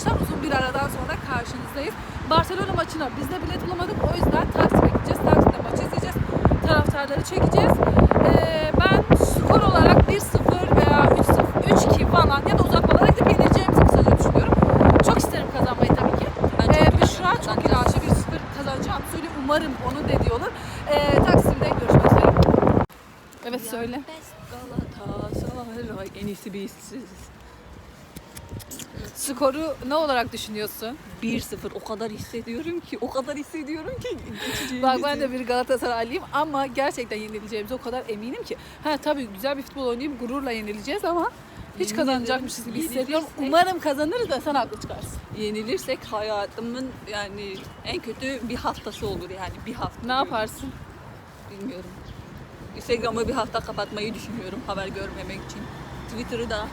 arkadaşlar uzun bir aradan sonra karşınızdayız. Barcelona maçına biz de bilet bulamadık. O yüzden Taksim'e gideceğiz. Taksim'de maçı izleyeceğiz. Taraftarları çekeceğiz. Ee, ben skor olarak 1-0 veya 3-0, 3-2 falan ya da uzatmalara gidip yenileceğimizi kısaca düşünüyorum. Çok isterim kazanmayı tabii ki. Ben çok Ee, inanıyorum. Büşra çok inançlı 1-0 kazanacağını söylüyor. Umarım onun dediği olur. Ee, Taksim'de görüşmek üzere. Evet söyle. En iyisi biz. Skoru ne olarak düşünüyorsun? 1-0 o kadar hissediyorum ki, o kadar hissediyorum ki. Bak ben de bir Galatasaraylıyım ama gerçekten yenileceğimize o kadar eminim ki. Ha tabii güzel bir futbol oynayıp gururla yenileceğiz ama hiç kazanacakmışız gibi hissediyorum. yenilirsek- Umarım kazanırız da sen haklı çıkarsın. Yenilirsek hayatımın yani en kötü bir haftası olur yani bir hafta. Ne yaparsın? Bilmiyorum. Instagram'ı bir hafta kapatmayı düşünüyorum haber görmemek için. Twitter'ı da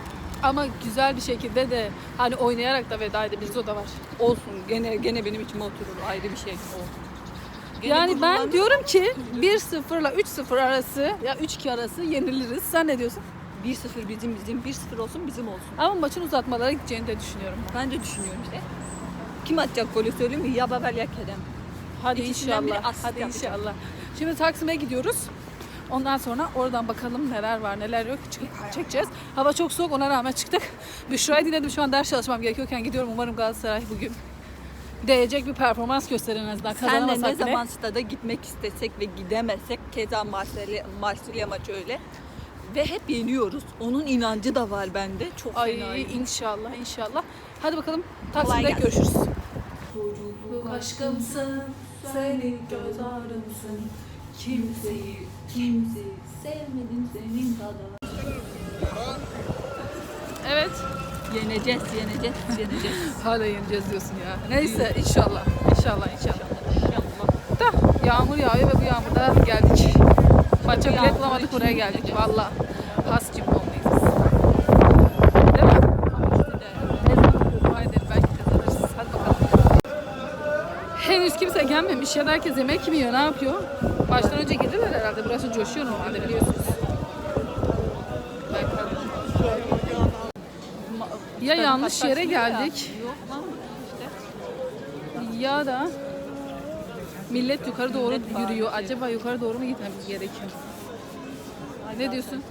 Ama güzel bir şekilde de hani oynayarak da veda edebiliriz o da var. olsun. Gene gene benim içime oturur. Ayrı bir şey olsun. Gene yani ben diyorum ki 1-0 ile 3-0 arası ya 3-2 arası yeniliriz. Sen ne diyorsun? 1-0 bizim bizim 1-0 olsun bizim olsun. Ama maçın uzatmalara gideceğini de düşünüyorum. ben. Ben de düşünüyorum işte. Kim atacak golü söyleyeyim mi? Ya Babel ya Kerem. Hadi İkisinden inşallah. Hadi yapacak. inşallah. Şimdi Taksim'e gidiyoruz. Ondan sonra oradan bakalım neler var neler yok çıkıp çekeceğiz. Hava çok soğuk ona rağmen çıktık. Büşra'yı dinledim şu an ders çalışmam gerekiyorken gidiyorum. Umarım Galatasaray bugün değecek bir performans gösterir en azından. Senle Kazanamasak ne bile. zaman stada gitmek istesek ve gidemezsek keza Marsilya, Marsilya maçı öyle. Ve hep yeniyoruz. Onun inancı da var bende. Çok Ay fenayım. inşallah inşallah. Hadi bakalım Taksim'de görüşürüz. Çocukluk aşkımsın, senin göz ağrımsın. kimseyi, kimseyi sevmedim senin kadar. Evet. Yeneceğiz, yeneceğiz, yeneceğiz. Hala yeneceğiz diyorsun ya. Neyse inşallah. İnşallah inşallah. İnşallah. Da yağmur yağıyor ve bu yağmurda geldik. Maça yağmur bulamadık buraya geldik. Valla has cimbolmayız. Değil mi? Edelim belki kazanırız. Hadi bakalım. Henüz kimse gelmemiş ya da herkes yemek mi yiyor ne yapıyor? Baştan önce gelirler herhalde. Burası coşuyor normalde biliyorsunuz. Ya yanlış yere geldik ya da millet yukarı doğru yürüyor. Acaba yukarı doğru mu gitmemiz gerekiyor? Ne diyorsun?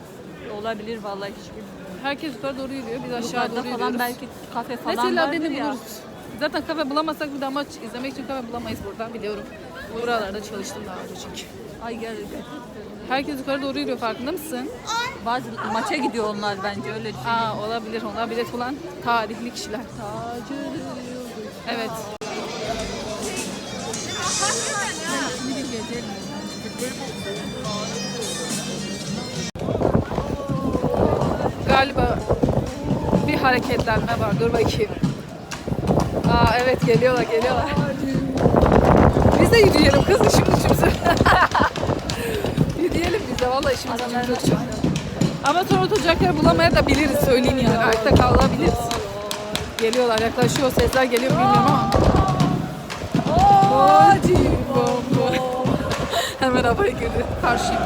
Olabilir vallahi hiç. Herkes yukarı doğru yürüyor. Biz aşağı Yukarıda doğru falan yürüyoruz. belki kafe falan Mesela vardır ya. buluruz. Zaten kafe bulamazsak bir daha maç izlemek için kafe bulamayız buradan biliyorum. Buralarda çalıştım daha önce çünkü. Ay gel gel. Herkes yukarı doğru yürüyor farkında mısın? Bazı maça gidiyor onlar bence öyle düşünüyorum. Aa olabilir. Onlar bilet bulan tarihli kişiler. Evet. Galiba bir hareketlenme var. Dur bakayım. Aa evet geliyorlar geliyorlar. Biz de yürüyelim kız işimiz işimizi. yürüyelim biz de valla işimiz işimiz yok şu an. Ama sonra oturacak yer bulamaya da biliriz söyleyeyim yani. Ayakta kalabiliriz. Geliyorlar yaklaşıyor sesler geliyor bilmiyorum ama. Hadi Hemen havaya girdi. Karşıyım.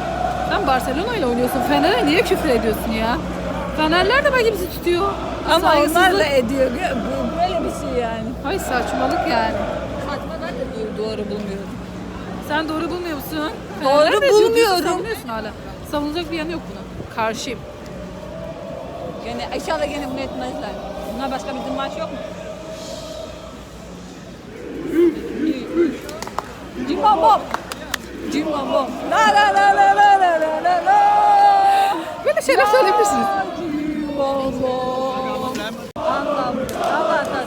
Sen Barcelona ile oynuyorsun. Fener'e niye küfür ediyorsun ya? Fenerler de belki bizi tutuyor. Ama onlar da ediyor. Bu böyle bir şey yani. Ay saçmalık yani. Saçma ben de doğru, doğru bulmuyorum. Sen doğru bulmuyor musun? Doğru Fenerler de diyor, bulmuyorum. Savunuyorsun hala. Savunulacak bir yanı yok bunun. Karşıyım. Gene inşallah gene bunu etmezler. Bunlar başka bizim maç yok mu? Cimbom bom. Cimbom bom. La la la la la la la la la. Böyle şeyler söyleyebilirsiniz. Cimbom bom. Allah Allah Allah.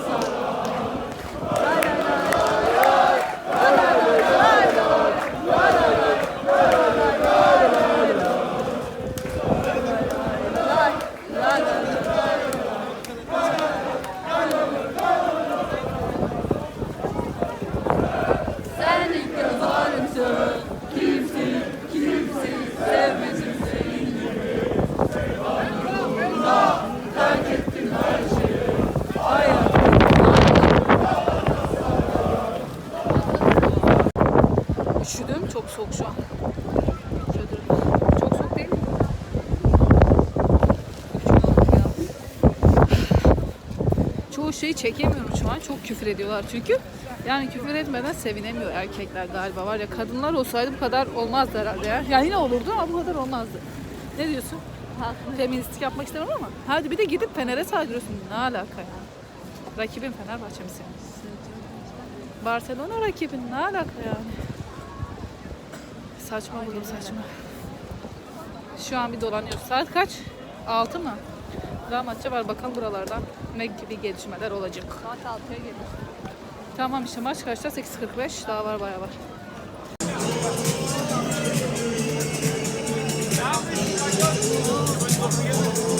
Sen ilk göz ağrımsın. Kimseyi, kimseyi sevmedim seni. Şeyi çekemiyorum şu an. Çok küfür ediyorlar çünkü. Yani küfür etmeden sevinemiyor erkekler galiba var ya. Kadınlar olsaydı bu kadar olmazdı herhalde ya. Yani yine olurdu ama bu kadar olmazdı. Ne diyorsun? Feministik yapmak istemem ama. Hadi bir de gidip Fener'e saydırıyorsun. Ne alaka yani? Rakibin Fenerbahçe mi senin? Barcelona rakibin ne alaka yani? Saçma oğlum saçma. Şu an bir dolanıyoruz. Saat kaç? 6 mı? Daha maçça var. Bakalım buralardan ne gibi gelişmeler olacak. Saat 6'ya gelir. Tamam işte maç kaçta? 8.45. Daha var bayağı var. Ay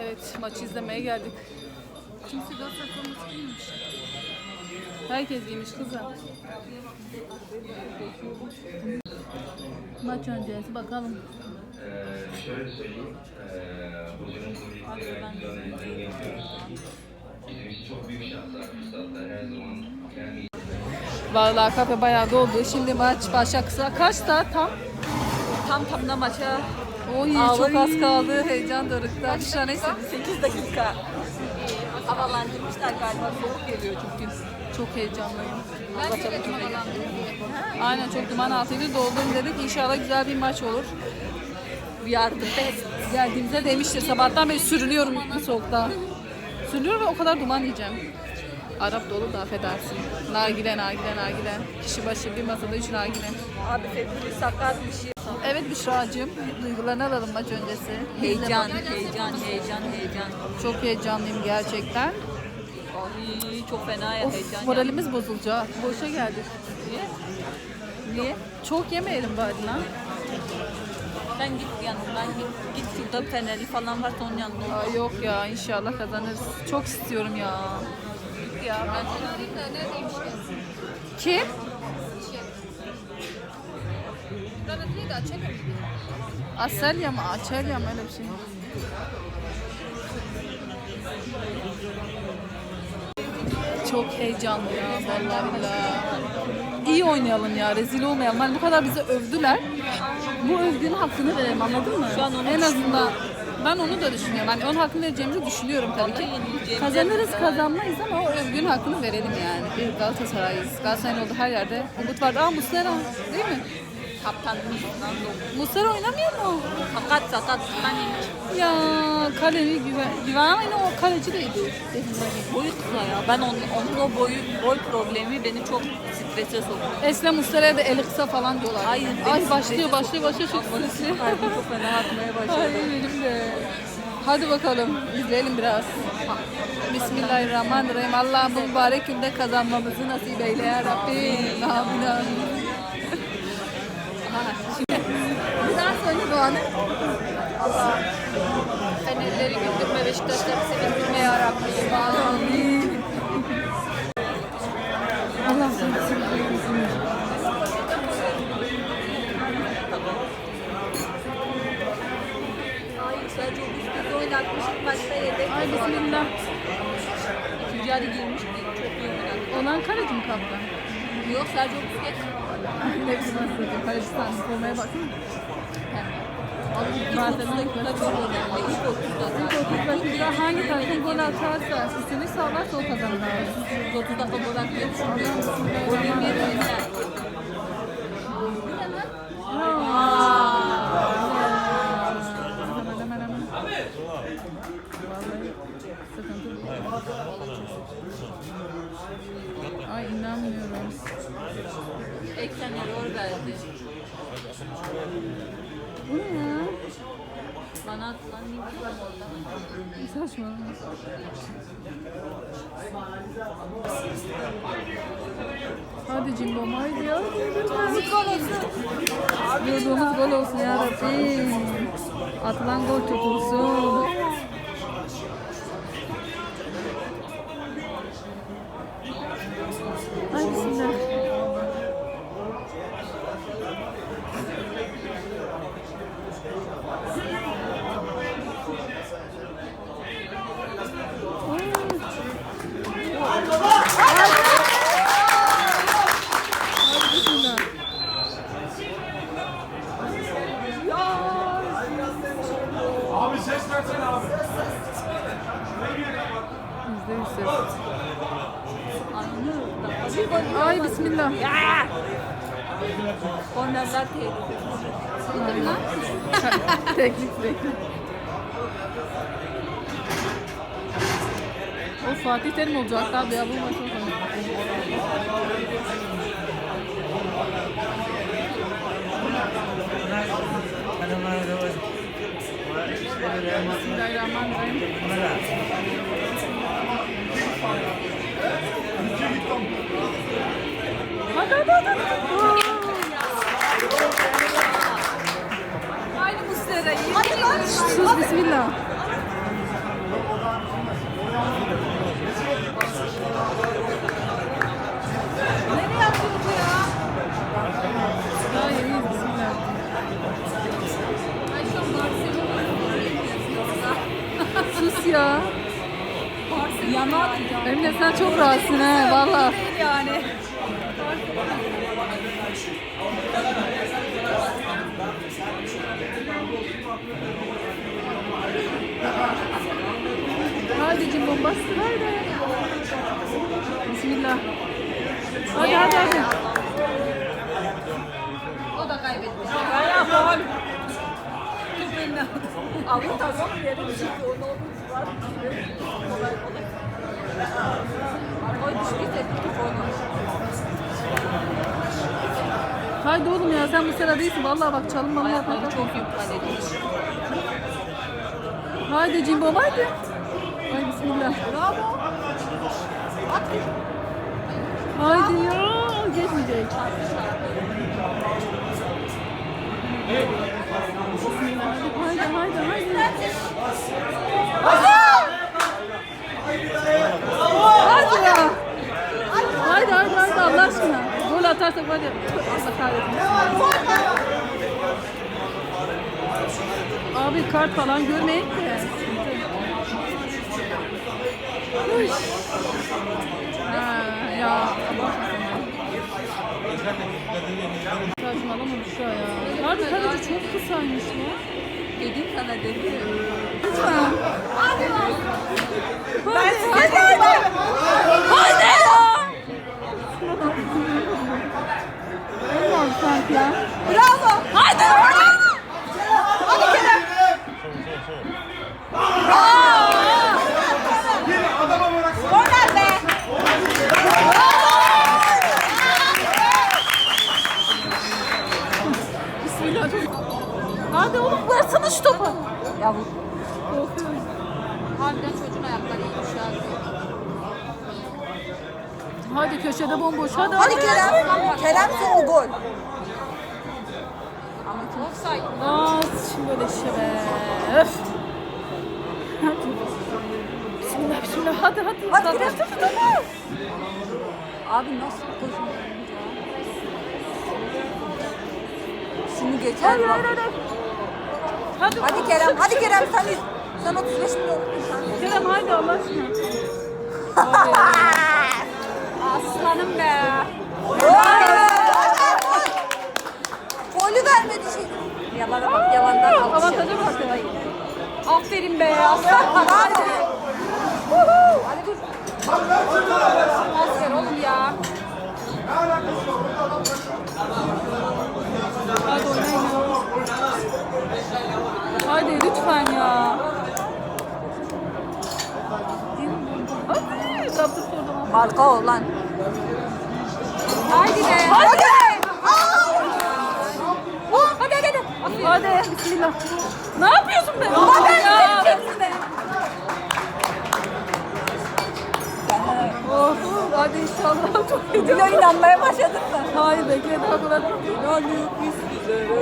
Evet maçı izlemeye geldik. Kimse Galatasaray forması giymemiş. Herkes giymiş kızım. Maç öncesi bakalım. Ee, şöyle söyleyeyim, ee, hocanın bu ligde düzenlediğini yapıyoruz. Bizim için çok büyük şanslar, fırsatlar her zaman yani Vallahi kafe bayağı doldu. Şimdi maç başa kısa. Kaç saat tam? Tam tamına maça Oy çok az kaldı. Heyecan dorukta. An neyse. 8 dakika. Havalandırmışlar galiba soğuk geliyor çünkü. Çok heyecanlıyım. Aynen çok duman altıydı. Doldum dedik. İnşallah güzel bir maç olur. We are the best. Geldiğimizde demiştir. Sabahtan beri sürünüyorum soğukta. Sürünüyorum ve o kadar duman yiyeceğim. Arap dolu da affedersin. Nargile, nargile, nargile. Kişi başı bir masada üç nargile. Abi tedbiri sakat bir şey. Evet Büşra'cığım. Duygularını alalım maç öncesi. Heyecan, heyecan, heyecan, heyecan. Çok heyecanlıyım gerçekten. Ay çok fena ya heyecan. Of, ya. moralimiz bozulacak. Boşa geldik. Niye? Niye? Çok yemeyelim bari lan. Sen git yanından git. Git şurada Fenerli falan varsa onun yanında. Ay yok ya inşallah kazanırız. Çok istiyorum ya. Git ya ben seni alayım da neredeymiş ki? Kim? Aselya mı? Açelya mı öyle bir şey. Çok heyecanlı ya vallahi billahi. İyi oynayalım ya rezil olmayalım. Hani bu kadar bizi övdüler. Bu övgünün hakkını verelim anladın mı? Şu an onu en azından ben onu da düşünüyorum. Yani onun hakkını vereceğimizi düşünüyorum tabii ki. Kazanırız kazanmayız ama o övgünün hakkını verelim yani. Bir Galatasaray'ız. Galatasaray'ın olduğu her yerde umut vardı. Aa Muslera değil mi? Kaptanımızdan da Muslera oynamıyor mu? Sakat sakat. Hani Ya kaleci güven, güven aynı o kaleci de iyi. boyu kısa ya. Ben onun, onun o boyu, boy problemi beni çok strese sokuyor. Eslem Muslera'ya da eli kısa falan diyorlar. Hayır, Ay başlıyor başlıyor başlıyor çok stresi. Kalbim çok fena atmaya Ay başladı. benim de. Hadi bakalım izleyelim biraz. Bismillahirrahmanirrahim. Allah bu mübarek günde kazanmamızı nasip eyle ya Rabbim. Amin amin. Şimdi daha söyle duanı. Allah Fenerleri güldürme, Beşiktaşları sevindirme ya Rabbim. Amin. Allah Hayır sadece o biz oynatmış maçta yedek. Ay bismillah. Girmiş değil. Çok iyi oynadı. Olan kaleci mi kaptan? Yok sadece o biz Biçim nasıl Kalistan formaya baksana. İlk 30 dakika çok önemli. İlk 30 dakika. İlk dakika hangi takım gol atarsa, sistemi sağlarsa o kazanır. 30 dakika gol atıyor yemeyelim oynar. Hemen hemen hemen. Vallahi sıkıntı. Ay inanmıyorum. Eksen error verdi. Bu ne ya? Bana atılan link var orada. Saçma. Hadi Cimbom haydi ya. Yurduğumuz gol olsun. Yurduğumuz gol olsun ya Rabbim. Atılan gol tutulsun. Bismillah. Kornerler tehlikeli. teknik teknik. O Fatih Terim olacak abi ya bu maç o zaman. Bismillahirrahmanirrahim. Aynı Muslera. Hadi lan. Sus bismillah. Nereye yaptın bu ya? Daha yeniyiz bismillah. Ay şu an Barcelona. Sus ya. Atacağım. Emine sen çok rahatsın ha valla. Yani. Cimbom bastır haydi. Bismillah. Hadi hadi hadi. O da kaybetti. Ya faul. Tüpünle. Avut tamam yerim şimdi onu onu var. Kolay kolay. O düştüyse tutup oynar. Haydi oğlum ya sen bu sıra değilsin. Vallahi bak çalınmalı yapma. Ayakları çok yük edilmiş. Haydi cimbom haydi. Bismillah. Bravo. At. Haydi ya. Geçmeyecek. haydi haydi. Hadi ya. Haydi haydi haydi Allah aşkına. Gol atarsak hadi. Allah kahretsin. Abi kart falan görmeyin ki. Ha, ya. Saçmalama şu ya. Harbi kaleci çok kısaymış ya. Dedim sana dedim. Lütfen. Ben size dedim. Hadi ya. Olmadı sanki ya. Bravo. Hadi. Hadi Kerem. Adama bıraksana. Korner be. Bismillah. Hadi oğlum versene şu topu. Ya bu Korkuyorum. harbiden çocuğun ayakları iyiymiş ya. Hadi köşede bomboş. Hadi Hadi Kerem. Kerem son gol. Aa şimdi böyle işe be. Öf. Bismillah bismillah. Hadi hadi. Hadi Kerem tut tut Abi nasıl koşuyor? Şimdi geçer Hadi bak. hadi hadi. Hadi, Kerem, hadi Kerem sen sen 35 milyon. Kerem hadi Allah aşkına. Aslanım be. Golü vermedi şey. Yalana bak, yalandan alkış Avantaja bak. Aferin be, aslan hadi. Hadi dur. Asker oğlum ya. Hadi oynayın ya. Hadi lütfen ya. Hadi. Marka ol lan. Haydi be. Hadi. Hadi. Hadi hadi hadi. Bismillah. Ne yapıyorsun be? Hadi ya. Oh, hadi inşallah çok iyi. Videoya inanmaya başladın mı? Hayır bekle daha kadar. İnanıyoruz sizlere.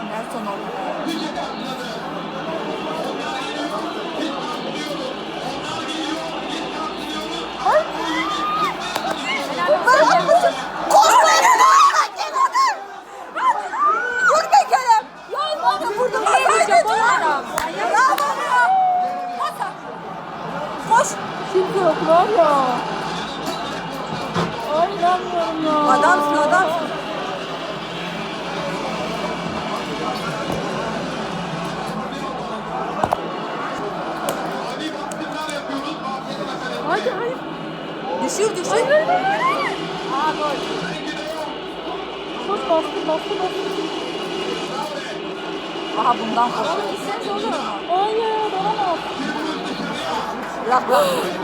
Nelson oldu. Yok var ya. Ay inanmıyorum ya. Adamsın adamsın. Hadi hayır. Düşür düşür. Aa gol. Koş bastır bastır bastır. Aha bundan korkuyorum. Hayır olamaz. Bırak bırak.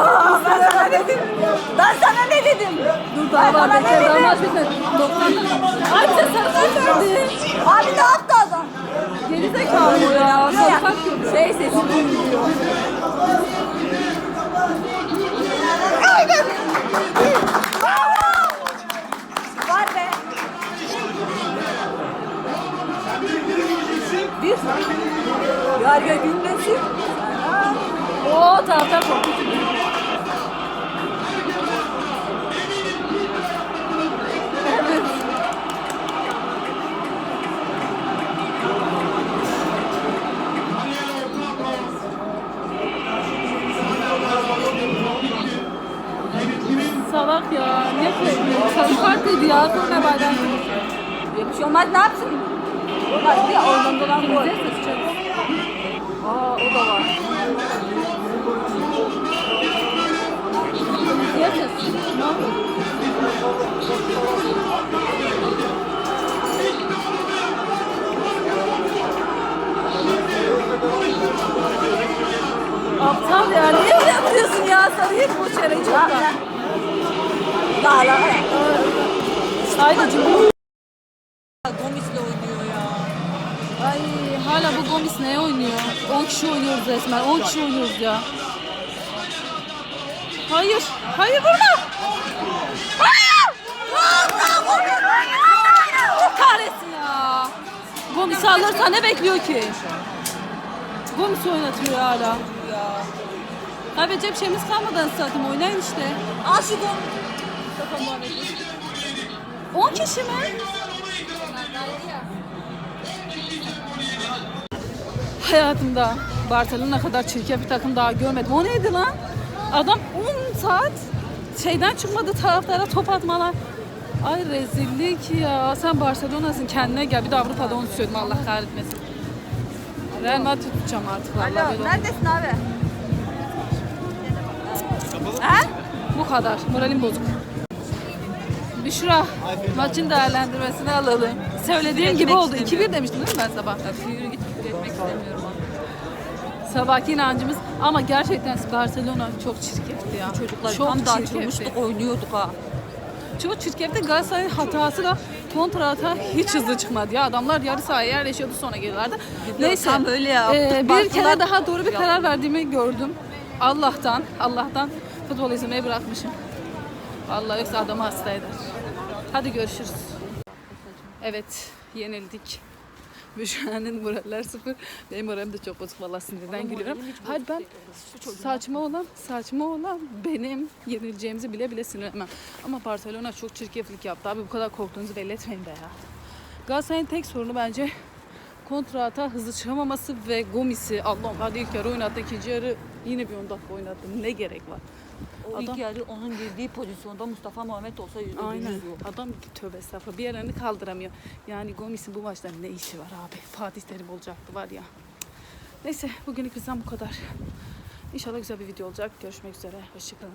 Aa, ben sana ne dedim? Ben sana ne dedim? Dur daha var bekle ne bitmedi. 90. Ay sen sarı verdi. Abi ne yaptı adam? Geri zekalı ya. Yok. Şey sesi duymuyor. Var be. Bir. Karga gülmesin. Oo tahta kokusu. Salak ya. Ne koyuyor? Sarı kartıydı ya. Sonra bayram. Bir şey olmaz ne yapsın? Bak bir oradan dolan bu da var. Ne yapalım? Aptal ya. Niye yapıyorsun ya? Sarıyı bu çeyrek çoktan. La la. Haydi cümle. Gomis'le oynuyor. Ay hala bu Gomis neye oynuyor? 10 kişi oynuyoruz resmen. 10 kişi oynuyoruz ya. Hayır. Hayır vurma. Hayır. Allah kahretsin ya. Gomis alırsa ne bekliyor ki? Gomis oynatıyor hala. Kaybedecek bir şeyimiz kalmadan zaten oynayın işte. Al şu gol. 10 kişi mi? Hayatımda Barcelona kadar çirkef bir takım daha görmedim. O neydi lan? Adam 10 saat şeyden çıkmadı taraftara top atmalar. Ay rezillik ya. Sen Barcelona'sın kendine gel. Bir de Avrupa'da onu söyledim Allah kahretmesin. Real Madrid tutacağım artık Alo böyle. neredesin abi? Bu kadar. Moralim bozuk. Büşra, maçın değerlendirmesini alalım. Söylediğin gibi oldu. istemiyorum. 2-1 demiştin değil mi ben sabah? Yürü git küfür etmek istemiyorum abi. Sabahki inancımız ama gerçekten Barcelona çok çirkefti ya. Çocuklar çok tam da çirkefti. açılmıştık oynuyorduk ha. Çok çirkefti. Galatasaray'ın hatası da kontra hata hiç hızlı çıkmadı ya. Adamlar yarı sahaya yerleşiyordu sonra geliyorlardı. Neyse. tam öyle yaptık. Ee, bir kere daha doğru bir karar verdiğimi gördüm. Allah'tan, Allah'tan futbol izlemeyi bırakmışım. Allah yoksa adamı hasta eder. Hadi görüşürüz. Evet, yenildik. Büşra'nın moraller sıfır. Benim moralim de çok bozuk valla sinirden gülüyorum. Hayır ben saçma olan, saçma olan benim yenileceğimizi bile bile sinirlenmem. Ama Barcelona çok çirkeflik yaptı. Abi bu kadar korktuğunuzu belli etmeyin be ya. Galatasaray'ın tek sorunu bence kontra ata hızlı çıkamaması ve Gomis'i Allah'ım hadi ilk yarı oynattı, ikinci yarı yine bir 10 dakika oynattı. Ne gerek var? O Adam- ilk yarı onun girdiği pozisyonda Mustafa Muhammed olsa yüzde Aynen. yüz yok. Adam tövbe estağfurullah bir yerlerini kaldıramıyor. Yani Gomis'in bu maçta ne işi var abi? Fatih Terim olacaktı var ya. Neyse bugünlük bizden bu kadar. İnşallah güzel bir video olacak. Görüşmek üzere. Hoşçakalın.